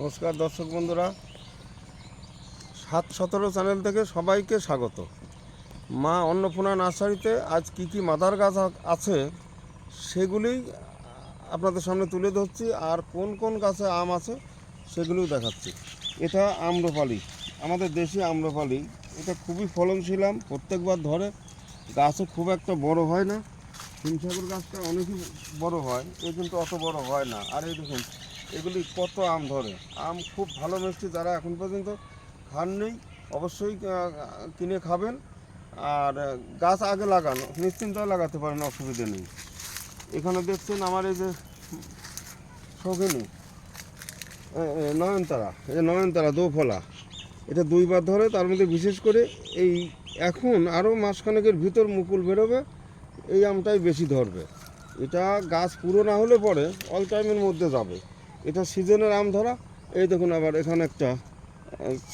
নমস্কার দর্শক বন্ধুরা। সাত সতেরো চ্যানেল থেকে সবাইকে স্বাগত। মা অন্নপূর্ণা নার্সারিতে আজ কি কি মাদার গাছ আছে সেগুলি আপনাদের সামনে তুলে ধরছি আর কোন কোন গাছে আম আছে সেগুলিও দেখাচ্ছি। এটা আম্রপালি, আমাদের দেশি আম্রপালি। এটা খুবই ফলনশীল আম, প্রত্যেকবার ধরে। গাছও খুব একটা বড় হয় না। হিমসাগর গাছটা অনেকই বড় হয়, এ কিন্তু অত বড় হয় না। আর এই দেখুন এগুলি কত আম ধরে? আম খুব ভালো মিষ্টি যারা এখন পর্যন্ত খাননি অবশ্যই কিনে খাবেন। আর গাছ আগে লাগানো নিশ্চিন্তায় লাগাতে পারেন, অসুবিধে নেই। এখানে দেখছেন আমার এই যে শৌখিনী নয়নতারা, এই নয়নতারা দোফলা, এটা দুইবার ধরে, তার মধ্যে বিশেষ করে এই এখন আরও মাসখানেকের ভিতর মুকুল বেরোবে, এই আমটাই বেশি ধরবে। এটা গাছ পুরো না হলে পরে অল টাইমের মধ্যে যাবে। এটা সিজনের আম ধরা, এই দেখুন আবার এখানে একটা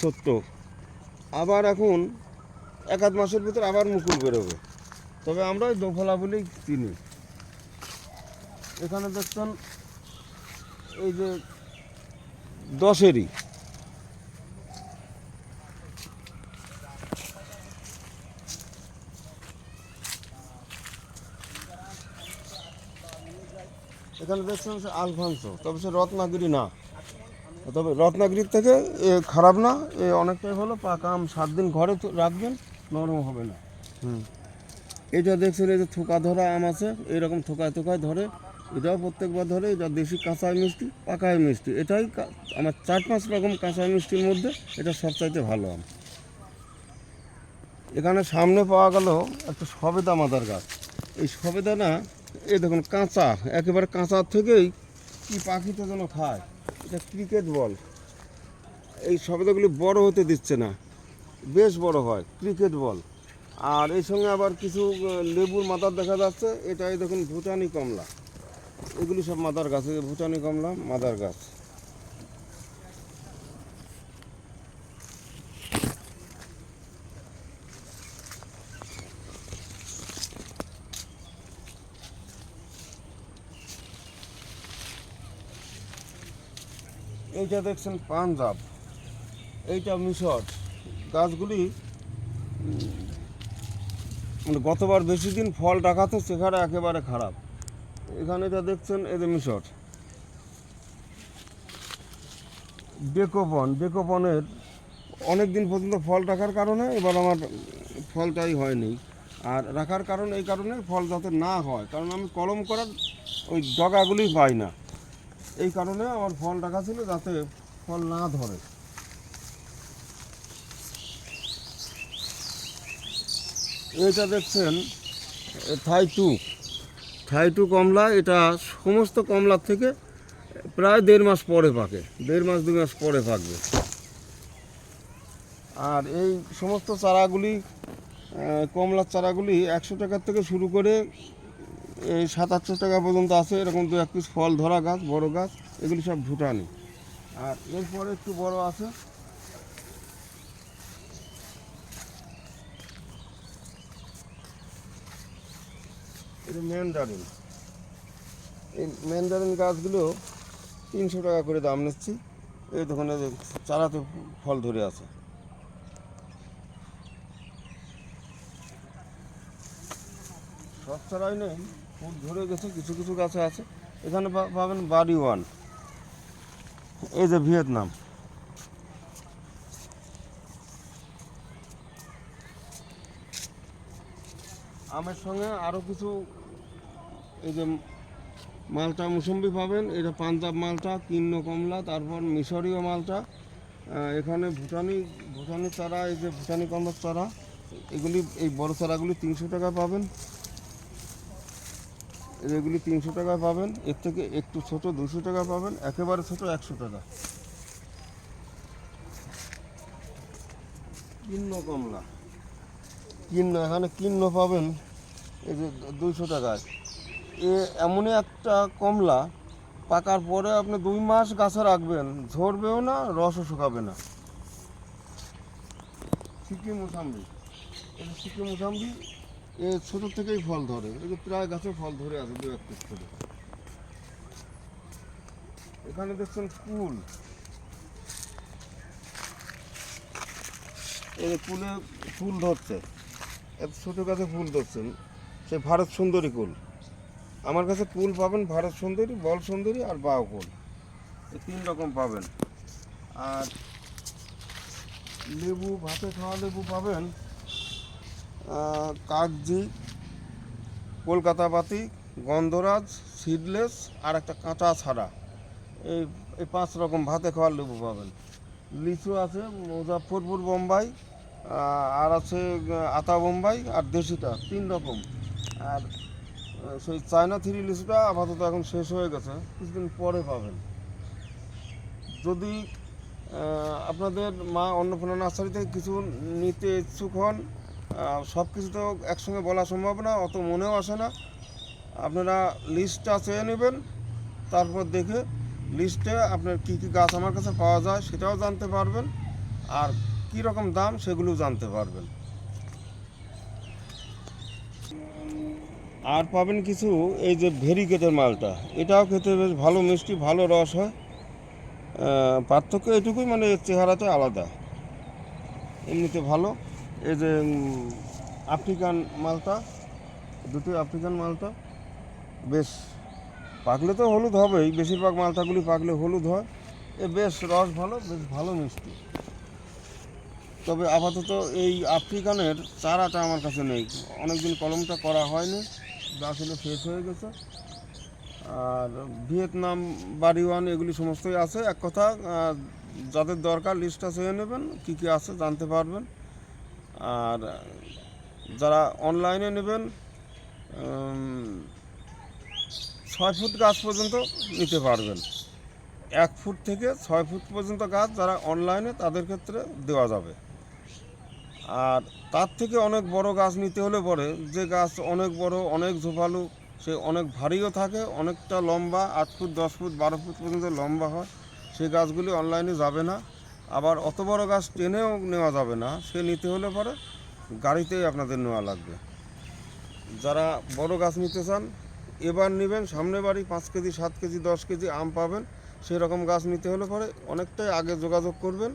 ছোট্ট। আবার এখন এক আধ মাসের ভিতর আবার মুকুল বেরোবে। তবে আমরা ওই দোফলা বলেই চিনি। এখানে দেখছেন এই যে দশেরই। এখানে দেখছেন সে আলফান্সো তবে সে রত্নাগিরি না। তবে রত্নাগিরির থেকে এ খারাপ না এ অনেকটাই ভালো পাকা আম সাত দিন ঘরে রাখবেন নরম হবে না। হুম। এটা দেখছেন এই যে থোকা ধরা আম আছে এইরকম থোকায় থোকায় ধরে এটাও প্রত্যেকবার ধরে এটা দেশি কাঁচাই মিষ্টি পাকাই মিষ্টি। এটাই আমার চার পাঁচ রকম কাঁচা মিষ্টির মধ্যে এটা সবচাইতে ভালো আম। এখানে সামনে পাওয়া গেল একটা সবেদা মাদার গাছ। এই সবেদা না এই দেখুন, কাঁচা, একেবারে কাঁচা থেকেই কি পাখিটা যেন খায়। এটা ক্রিকেট বল এই শব্দগুলি বড় হতে দিচ্ছে না। বেশ বড় হয় ক্রিকেট বল আর এই সঙ্গে আবার কিছু লেবুর মাদার দেখা যাচ্ছে। এটাই দেখুন, ভুটানি কমলা। এগুলি সব মাদার গাছ ভুটানি কমলা, মাদার গাছ। এইটা দেখছেন পাঞ্জাব, এইটা মিশর। গাছগুলি মানে গতবার বেশি দিন ফল রাখাতে সেখানে একেবারে খারাপ। এখানে যা দেখছেন, এই যে মিশর। ডেকোপন ডেকোপনের অনেক দিন পর্যন্ত ফল রাখার কারণে এবার আমার ফলটাই হয়নি। আর রাখার কারণ, এই কারণে ফল যাতে না হয়, কারণ আমি কলম করার ওই ডগাগুলি পাই না। এই কারণে আমার ফল রাখা ছিল যাতে ফল না ধরে। এটা দেখছেন থাই টু। থাই টু কমলা, এটা সমস্ত কমলার থেকে প্রায় দেড় মাস পরে পাকে, দেড় মাস, দু মাস পরে পাকবে। আর এই সমস্ত চারাগুলি কমলার চারাগুলি একশো টাকার থেকে শুরু করে এই সাত আটশো টাকা পর্যন্ত আছে, এরকম দু এক পিস ফল, ধরা গাছ, বড় গাছ, এগুলি সব ভুটানি। আর এরপরে একটু বড় আছে। এটা ম্যান্ডারিন এই ম্যান্ডারিন গাছগুলো তিনশো টাকা করে দাম নিচ্ছি। এই দোকানে চারাতে ফল ধরে আছে। সব চারাই নেই। ফুল ধরে গেছে, কিছু কিছু গাছে আছে। এখানে পাবেন বাড়ি ওয়ান। এই যে ভিয়েতনাম। আমের সঙ্গে আরও কিছু এই যে মালটা মুসম্বি পাবেন এটা পাঞ্জাব মালটা, কিন্ন কমলা, তারপর মিশরীয় মালটা এখানে ভুটানি ভুটানি চারা, এই যে ভুটানি কমলার চারা, এগুলি, এই বড় চারাগুলি তিনশো টাকা পাবেন। এগুলি তিনশো টাকা পাবেন, এর থেকে একটু ছোট দুশো টাকা পাবেন, একেবারে ছোট একশো টাকা। কিন্ন কমলা। কিন্ন, এখানে কিন্ন পাবেন, এই যে দুইশো টাকায়। এ এমনই একটা কমলা, পাকার পরে আপনি দুই মাস গাছে রাখবেন, ঝরবেও না, রসও শুকাবে না। সিকিম মোসাম্বি। যে সিকিম মোসাম্বি এ ছোটো থেকেই ফল ধরে। এগুলো প্রায় গাছে ফল ধরে আছে দু এক করে। এখানে দেখছেন কুল এই কুলে ফুল ধরছে। এত ছোটো গাছে ফুল ধরছেন সে ভারত সুন্দরী কুল। আমার কাছে কুল পাবেন ভারত সুন্দরী, বল সুন্দরী আর বাউ কুল। এই তিন রকম পাবেন। আর লেবু, ভাতে খাওয়া লেবু পাবেন। কাগজি কলকাতা পাতি গন্ধরাজ, সিডলেস, আর একটা কাঁচা ছাড়া। এই এই পাঁচ রকম ভাতে খাওয়ার লেবু পাবেন। লিচু আছে মুজাফরপুর বোম্বাই আর আছে আতা বোম্বাই আর দেশিটা, তিন রকম। আর সেই চায়না থ্রি লিচুটা আপাতত এখন শেষ হয়ে গেছে, কিছুদিন পরে পাবেন। যদি আপনাদের মা অন্নপূর্ণা নার্সারি থেকে কিছু নিতে ইচ্ছুক হন সব কিছু তো একসঙ্গে বলা সম্ভব না, অত মনেও আসে না। আপনারা লিস্টটা চেয়ে নেবেন, তারপর দেখে লিস্টে আপনার কী কী গাছ আমার কাছে পাওয়া যায় সেটাও জানতে পারবেন, আর কী রকম দাম সেগুলোও জানতে পারবেন। আর পাবেন কিছু, এই যে ভেরিকেটের মালটা, এটাও খেতে বেশ ভালো মিষ্টি, ভালো রস হয়। পার্থক্য এটুকুই মানে এর চেহারাটা আলাদা। এমনিতে ভালো। এই যে আফ্রিকান মালটা, দুটো আফ্রিকান মালটা। বেশ, পাকলে তো হলুদ হবেই, বেশিরভাগ মালটাগুলি পাকলে হলুদ হয়। এ বেশ, রস ভালো, বেশ ভালো মিষ্টি। তবে আপাতত এই আফ্রিকানের চারাটা আমার কাছে নেই। অনেকদিন কলমটা করা হয়নি গাছ হলো শেষ হয়ে গেছে। আর ভিয়েতনাম বাড়িওয়ান এগুলি সমস্তই আছে। এক কথা যাদের দরকার লিস্টটা চেয়ে নেবেন, কী কী আছে জানতে পারবেন। আর যারা অনলাইনে নেবেন ছয় ফুট গাছ পর্যন্ত নিতে পারবেন। এক ফুট থেকে ছয় ফুট পর্যন্ত গাছ যারা অনলাইনে তাদের ক্ষেত্রে দেওয়া যাবে। আর তার থেকে অনেক বড় গাছ নিতে হলে পরে, যে গাছ অনেক বড়, অনেক ঝোপালু, সে অনেক ভারীও থাকে, অনেকটা লম্বা, আট ফুট, দশ ফুট, বারো ফুট পর্যন্ত লম্বা হয় সেই গাছগুলি অনলাইনে যাবে না। আবার অত বড় গাছ টেনেও নেওয়া যাবে না, সে নিতে হলে পরে গাড়িতেই আপনাদের নেওয়া লাগবে। যারা বড় গাছ নিতে চান, এবার নেবেন, সামনে বাড়ি পাঁচ কেজি, সাত কেজি, দশ কেজি আম পাবেন সেই রকম গাছ নিতে হলে পরে অনেকটাই আগে যোগাযোগ করবেন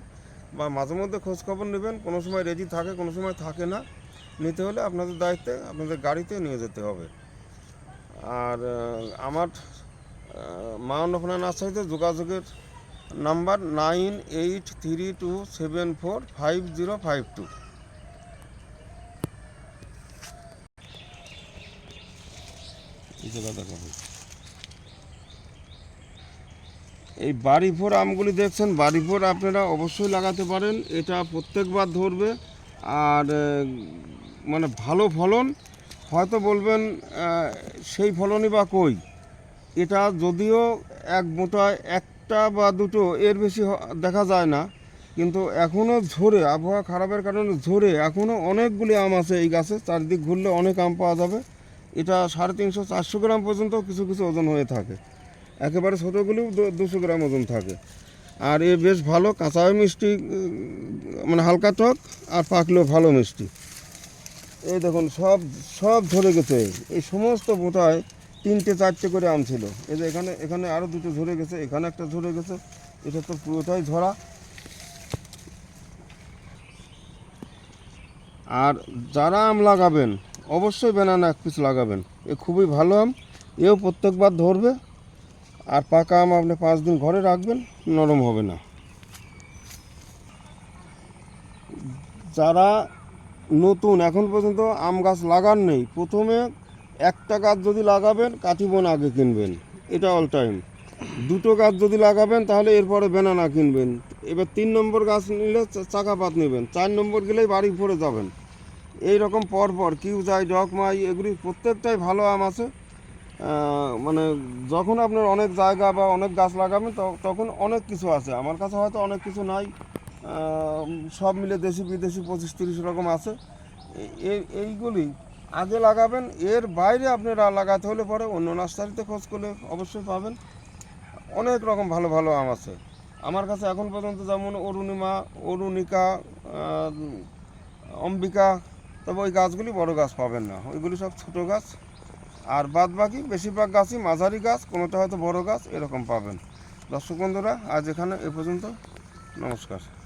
বা মাঝে মধ্যে খোঁজখবর নেবেন, কোনো সময় রেডি থাকে, কোনো সময় থাকে না। নিতে হলে আপনাদের দায়িত্বে আপনাদের গাড়িতে নিয়ে যেতে হবে। আর আমার মা অন্নপূর্ণা নার্সারিতে যোগাযোগের number nine eight three two seven four five zero five two. এই বাড়িফোর আমগুলি দেখছেন বাড়িফোর আপনারা অবশ্যই লাগাতে পারেন। এটা প্রত্যেকবার ধরবে আর মানে ভালো ফলন। হয়তো বলবেন সেই ফলনই বা কই? এটা যদিও এক মোটায় একটা বা দুটো এর বেশি দেখা যায় না। কিন্তু এখনও ঝরে, আবহাওয়া খারাপের কারণে ঝরে এখনও অনেকগুলি আম আছে এই গাছে, চারদিক ঘুরলে অনেক আম পাওয়া যাবে। এটা সাড়ে তিনশো চারশো গ্রাম পর্যন্ত কিছু কিছু ওজন হয়ে থাকে। একেবারে ছোটোগুলিও দুশো গ্রাম ওজন থাকে। আর এ বেশ ভালো কাঁচাও মিষ্টি মানে হালকা টক আর পাকলেও ভালো মিষ্টি। এই দেখুন, সব সব ধরে গেছে। এই সমস্ত বোটায় তিনটে চারটে করে আম ছিল। এই যে এখানে এখানে আরও দুটো ঝরে গেছে, এখানে একটা ঝরে গেছে, এটা তো পুরোটাই ঝরা। আর যারা আম লাগাবেন, অবশ্যই ব্যানানা এক পিস লাগাবেন। এ খুবই ভালো আম, এও প্রত্যেকবার ধরবে। আর পাকা আম আপনি পাঁচ দিন ঘরে রাখবেন, নরম হবে না। যারা নতুন, এখন পর্যন্ত আম গাছ লাগান নেই, প্রথমে একটা গাছ যদি লাগাবেন বোন আগে কিনবেন। এটা অল টাইম দুটো গাছ যদি লাগাবেন, তাহলে এরপরে বেনানা কিনবেন। এবার তিন নম্বর গাছ নিলে চাকাপাত নেবেন। চার নম্বর গেলেই বাড়ি ভরে যাবেন। এই রকম পরপর কিউ যাই ডকমাই, এগুলি প্রত্যেকটাই ভালো আম আছে। মানে যখন আপনার অনেক জায়গা বা অনেক গাছ লাগাবেন তখন অনেক কিছু আছে। আমার কাছে হয়তো অনেক কিছু নাই। সব মিলে দেশি বিদেশি পঁচিশ তিরিশ রকম আছে। এই এইগুলি আগে লাগাবেন, এর বাইরে আপনারা লাগাতে হলে পরে অন্য নার্সারিতে খোঁজ করলে অবশ্যই পাবেন। অনেক রকম ভালো ভালো আম আছে। আমার কাছে এখন পর্যন্ত যেমন অরুণিমা, অরুণিকা অম্বিকা, তবে ওই গাছগুলি বড় গাছ পাবেন না। ওইগুলি সব ছোটো গাছ। আর বাদ বাকি বেশিরভাগ গাছই মাঝারি গাছ, কোনোটা হয়তো বড় গাছ, এরকম পাবেন। দর্শক বন্ধুরা, আজ এখানে এ পর্যন্ত। নমস্কার।